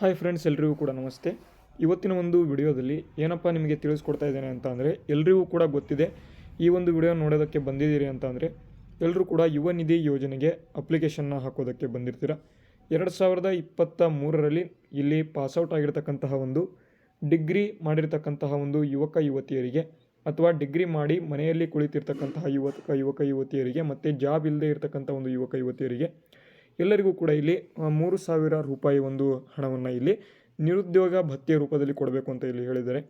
Hi friends, ಎಲ್ರಿಗೂ ಕೂಡ ನಮಸ್ತೆ. ಇವತ್ತಿನ ಒಂದು ವಿಡಿಯೋದಲ್ಲಿ ಏನಪ್ಪ ನಿಮಗೆ ತಿಳಿಸ್ಕೊಡ್ತಾ ಇದ್ದೇನೆ ಅಂತ ಅಂದರೆ, ಎಲ್ರಿಗೂ ಕೂಡ ಗೊತ್ತಿದೆ, ಈ ಒಂದು ವಿಡಿಯೋ ನೋಡೋದಕ್ಕೆ ಬಂದಿದ್ದೀರಿ ಅಂತ ಅಂದರೆ ಎಲ್ಲರೂ ಕೂಡ ಯುವ ನಿಧಿ ಯೋಜನೆಗೆ ಅಪ್ಲಿಕೇಶನ್ನ ಹಾಕೋದಕ್ಕೆ ಬಂದಿರ್ತೀರ? ಎರಡು ಸಾವಿರದ ಇಪ್ಪತ್ತ ಮೂರರಲ್ಲಿ ಇಲ್ಲಿ ಪಾಸ್ಔಟ್ ಆಗಿರ್ತಕ್ಕಂತಹ ಒಂದು ಡಿಗ್ರಿ ಮಾಡಿರ್ತಕ್ಕಂತಹ ಒಂದು ಯುವಕ ಯುವತಿಯರಿಗೆ ಅಥವಾ ಡಿಗ್ರಿ ಮಾಡಿ ಮನೆಯಲ್ಲಿ ಕುಳಿತಿರ್ತಕ್ಕಂತಹ ಯುವಕ ಯುವಕ ಯುವತಿಯರಿಗೆ ಮತ್ತು ಜಾಬ್ ಇಲ್ಲದೆ ಇರತಕ್ಕಂಥ ಒಂದು ಯುವಕ ಯುವತಿಯರಿಗೆ ಎಲ್ಲರಿಗೂ ಕೂಡ ಇಲ್ಲಿ ಮೂರು ಸಾವಿರ ರೂಪಾಯಿ ಒಂದು ಹಣವನ್ನು ಇಲ್ಲಿ ನಿರುದ್ಯೋಗ ಭತ್ಯೆ ರೂಪದಲ್ಲಿ ಕೊಡಬೇಕು ಅಂತ ಇಲ್ಲಿ ಹೇಳಿದ್ದಾರೆ.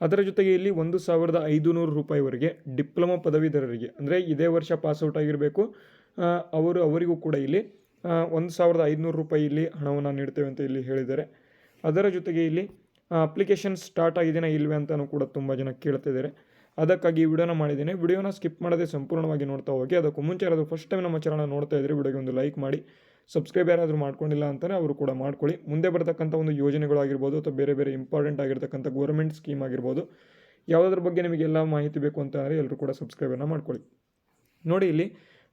ಅದರ ಜೊತೆಗೆ ಇಲ್ಲಿ ಒಂದು ಸಾವಿರದ ಐದುನೂರು ರೂಪಾಯಿವರೆಗೆ ಡಿಪ್ಲೊಮಾ ಪದವೀಧರರಿಗೆ, ಅಂದರೆ ಇದೇ ವರ್ಷ ಪಾಸ್ಔಟ್ ಆಗಿರಬೇಕು ಅವರು, ಅವರಿಗೂ ಕೂಡ ಇಲ್ಲಿ ಒಂದು ಸಾವಿರದ ಐದುನೂರು ರೂಪಾಯಿ ಇಲ್ಲಿ ಹಣವನ್ನು ನೀಡ್ತೇವೆ ಅಂತ ಇಲ್ಲಿ ಹೇಳಿದ್ದಾರೆ. ಅದರ ಜೊತೆಗೆ ಇಲ್ಲಿ ಅಪ್ಲಿಕೇಶನ್ ಸ್ಟಾರ್ಟ್ ಆಗಿದೆಯಾ ಇಲ್ವೇ ಅಂತಲೂ ಕೂಡ ತುಂಬ ಜನ ಕೇಳ್ತಿದ್ದಾರೆ ಅದಕ್ಕಾಗಿ ವಿಡಿಯೋನ ಮಾಡಿದ್ದೀನಿ. ವಿಡಿಯೋನ ಸ್ಕಿಪ್ ಮಾಡದೆ ಸಂಪೂರ್ಣವಾಗಿ ನೋಡ್ತಾ ಹೋಗಿ. ಅದಕ್ಕೂ ಮುಂಚೆ ಯಾರಾದರೂ ಫಸ್ಟ್ ಟೈಮ್ ನಮ್ಮ ಚಾನಲ್ ನೋಡ್ತಾ ಇದ್ದರೆ ವಿಡಿಯೋಗೆ ಒಂದು ಲೈಕ್ ಮಾಡಿ. ಸಬ್ಸ್ಕ್ರೈಬ್ ಯಾರಾದರೂ ಮಾಡ್ಕೊಂಡಿಲ್ಲ ಅಂತಲೇ ಅವರು ಕೂಡ ಮಾಡ್ಕೊಳ್ಳಿ. ಮುಂದೆ ಬರ್ತಕ್ಕಂಥ ಒಂದು ಯೋಜನೆಗಳಾಗಿರ್ಬೋದು ಅಥವಾ ಬೇರೆ ಬೇರೆ ಇಂಪಾರ್ಟೆಂಟ್ ಆಗಿರ್ತಕ್ಕಂಥ ಗೌರ್ಮೆಂಟ್ ಸ್ಕೀಮ್ ಆಗಿರ್ಬೋದು ಯಾವುದ್ರ ಬಗ್ಗೆ ನಿಮಗೆಲ್ಲ ಮಾಹಿತಿ ಬೇಕು ಅಂತಂದರೆ ಎಲ್ಲರೂ ಕೂಡ ಸಬ್ಸ್ಕ್ರೈಬನ್ನು ಮಾಡ್ಕೊಳ್ಳಿ. ನೋಡಿ ಇಲ್ಲಿ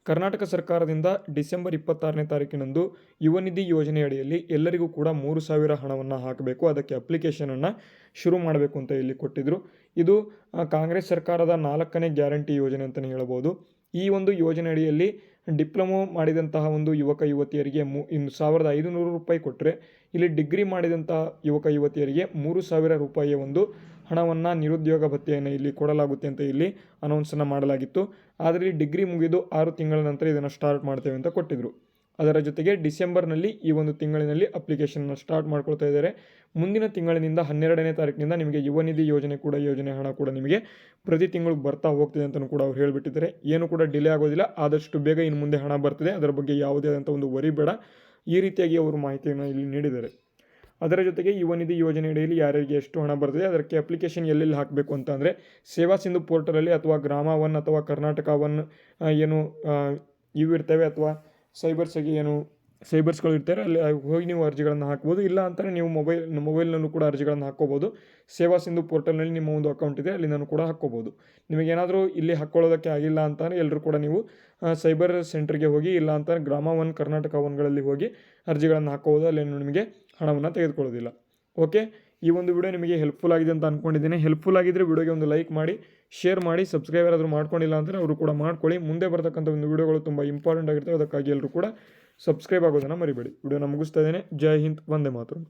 ಕರ್ನಾಟಕ ಸರ್ಕಾರದಿಂದ ಡಿಸೆಂಬರ್ ಇಪ್ಪತ್ತಾರನೇ ತಾರೀಕಿನಂದು ಯುವ ನಿಧಿ ಯೋಜನೆ ಅಡಿಯಲ್ಲಿ ಎಲ್ಲರಿಗೂ ಕೂಡ ಮೂರು ಸಾವಿರ ಹಣವನ್ನು ಹಾಕಬೇಕು. ಅದಕ್ಕೆ ಅಪ್ಲಿಕೇಶನನ್ನು ಶುರು ಮಾಡಬೇಕು ಅಂತ ಇಲ್ಲಿ ಕೊಟ್ಟಿದ್ದರು ಇದು ಕಾಂಗ್ರೆಸ್ ಸರ್ಕಾರದ ನಾಲ್ಕನೇ ಗ್ಯಾರಂಟಿ ಯೋಜನೆ ಅಂತಲೇ ಹೇಳ್ಬೋದು ಈ ಒಂದು ಯೋಜನೆ ಅಡಿಯಲ್ಲಿ ಡಿಪ್ಲೊಮೊ ಮಾಡಿದಂತಹ ಒಂದು ಯುವಕ ಯುವತಿಯರಿಗೆ ಮೂ ಇನ್ನು ಸಾವಿರದ ಐದುನೂರು ರೂಪಾಯಿ ಕೊಟ್ಟರೆ ಇಲ್ಲಿ ಡಿಗ್ರಿ ಮಾಡಿದಂತಹ ಯುವಕ ಯುವತಿಯರಿಗೆ ಮೂರು ಸಾವಿರ ರೂಪಾಯಿಯ ಒಂದು ಹಣವನ್ನು ನಿರುದ್ಯೋಗ ಭತ್ಯೆಯನ್ನು ಇಲ್ಲಿ ಕೊಡಲಾಗುತ್ತೆ ಅಂತ ಇಲ್ಲಿ ಅನೌನ್ಸನ್ನು ಮಾಡಲಾಗಿತ್ತು. ಆದರೆ ಡಿಗ್ರಿ ಮುಗಿದು ಆರು ತಿಂಗಳ ನಂತರ ಇದನ್ನು ಸ್ಟಾರ್ಟ್ ಮಾಡ್ತೇವೆ ಅಂತ ಕೊಟ್ಟಿದ್ದರು ಅದರ ಜೊತೆಗೆ ಡಿಸೆಂಬರ್ನಲ್ಲಿ ಈ ಒಂದು ತಿಂಗಳಿನಲ್ಲಿ ಅಪ್ಲಿಕೇಶನ್ನ ಸ್ಟಾರ್ಟ್ ಮಾಡ್ಕೊಳ್ತಾ ಇದ್ದಾರೆ. ಮುಂದಿನ ತಿಂಗಳಿನಿಂದ ಹನ್ನೆರಡನೇ ತಾರೀಕಿನಿಂದ ನಿಮಗೆ ಯುವ ನಿಧಿ ಯೋಜನೆ ಕೂಡ, ಯೋಜನೆ ಹಣ ಕೂಡ ನಿಮಗೆ ಪ್ರತಿ ತಿಂಗಳು ಬರ್ತಾ ಹೋಗ್ತಿದೆ ಅಂತಲೂ ಕೂಡ ಅವ್ರು ಹೇಳಿಬಿಟ್ಟಿದ್ದಾರೆ. ಏನು ಕೂಡ ಡಿಲೇ ಆಗೋದಿಲ್ಲ, ಆದಷ್ಟು ಬೇಗ ಇನ್ನು ಮುಂದೆ ಹಣ ಬರ್ತಿದೆ. ಅದರ ಬಗ್ಗೆ ಯಾವುದೇ ಆದಂಥ ಒಂದು ವರಿ ಬೇಡ. ಈ ರೀತಿಯಾಗಿ ಅವರು ಮಾಹಿತಿಯನ್ನು ಇಲ್ಲಿ ನೀಡಿದ್ದಾರೆ. ಅದರ ಜೊತೆಗೆ ಯುವ ನಿಧಿ ಯೋಜನೆಯಡಿಯಲ್ಲಿ ಯಾರಿಗೆ ಎಷ್ಟು ಹಣ ಬರ್ತದೆ, ಅದಕ್ಕೆ ಅಪ್ಲಿಕೇಶನ್ ಎಲ್ಲೆಲ್ಲಿ ಹಾಕಬೇಕು ಅಂತ ಅಂದರೆ, ಸೇವಾ ಸಿಂಧು ಪೋರ್ಟಲಲ್ಲಿ ಅಥವಾ ಗ್ರಾಮ ಒನ್ ಅಥವಾ ಕರ್ನಾಟಕ ಒನ್ ಏನು ಇವು ಇರ್ತವೆ ಅಥವಾ ಸೈಬರ್ಸ್ಗೆ ಏನು ಸೈಬರ್ಸ್ಗಳು ಇರ್ತಾರೆ, ಅಲ್ಲಿ ಹೋಗಿ ನೀವು ಅರ್ಜಿಗಳನ್ನು ಹಾಕ್ಬೋದು. ಇಲ್ಲ ಅಂತಲೇ ನೀವು ಮೊಬೈಲ್, ಮೊಬೈಲ್ನಲ್ಲೂ ಕೂಡ ಅರ್ಜಿಗಳನ್ನು ಹಾಕ್ಕೋಬೋದು. ಸೇವಾ ಸಿಂಧು ಪೋರ್ಟಲ್ನಲ್ಲಿ ನಿಮ್ಮ ಒಂದು ಅಕೌಂಟ್ ಇದೆ ಅಲ್ಲಿ ನಾನು ಕೂಡ ಹಾಕ್ಕೋಬೋದು. ನಿಮಗೇನಾದರೂ ಇಲ್ಲಿ ಹಾಕ್ಕೊಳ್ಳೋದಕ್ಕೆ ಆಗಿಲ್ಲ ಅಂತಾನೆ ಎಲ್ಲರೂ ಕೂಡ ನೀವು ಸೈಬರ್ ಸೆಂಟ್ರಿಗೆ ಹೋಗಿ, ಇಲ್ಲ ಅಂತ ಗ್ರಾಮ ಒನ್, ಕರ್ನಾಟಕ ಒನ್ಗಳಲ್ಲಿ ಹೋಗಿ ಅರ್ಜಿಗಳನ್ನು ಹಾಕ್ಕೋಬೋದು. ಅಲ್ಲಿ ನಿಮಗೆ ಹಣವನ್ನು ತೆಗೆದುಕೊಳ್ಳೋದಿಲ್ಲ. ಓಕೆ? ಈ ಒಂದು ವಿಡಿಯೋ ನಿಮಗೆ ಹೆಲ್ಪ್ಫುಲ್ ಆಗಿದೆ ಅಂತ ಅಂದ್ಕೊಂಡಿದ್ದೀನಿ ಹೆಲ್ಪ್ಫುಲ್ ಆಗಿದ್ದರೆ ವಿಡಿಯೋಗೆ ಒಂದು ಲೈಕ್ ಮಾಡಿ ಶೇರ್ ಮಾಡಿ ಸಬ್ಸ್ಕ್ರೈಬ್ ಯಾರಾದರೂ ಮಾಡ್ಕೊಂಡಿಲ್ಲ ಅಂದರೆ ಅವರು ಕೂಡ ಮಾಡ್ಕೊಳ್ಳಿ. ಮುಂದೆ ಬರ್ತಕ್ಕಂಥ ಒಂದು ವಿಡಿಯೋಗಳು ತುಂಬ ಇಂಪಾರ್ಟೆಂಟ್ ಆಗಿರ್ತವೆ. ಅದಕ್ಕಾಗಿ ಎಲ್ಲರೂ ಕೂಡ ಸಬ್ಸ್ಕ್ರೈಬ್ ಆಗೋದನ್ನು ಮರಿಬೇಡಿ. ವಿಡಿಯೋನ ಮುಗಿಸ್ತಾ ಇದ್ದೇನೆ. ಜೈ ಹಿಂದ್, ವಂದೇ ಮಾತರಂ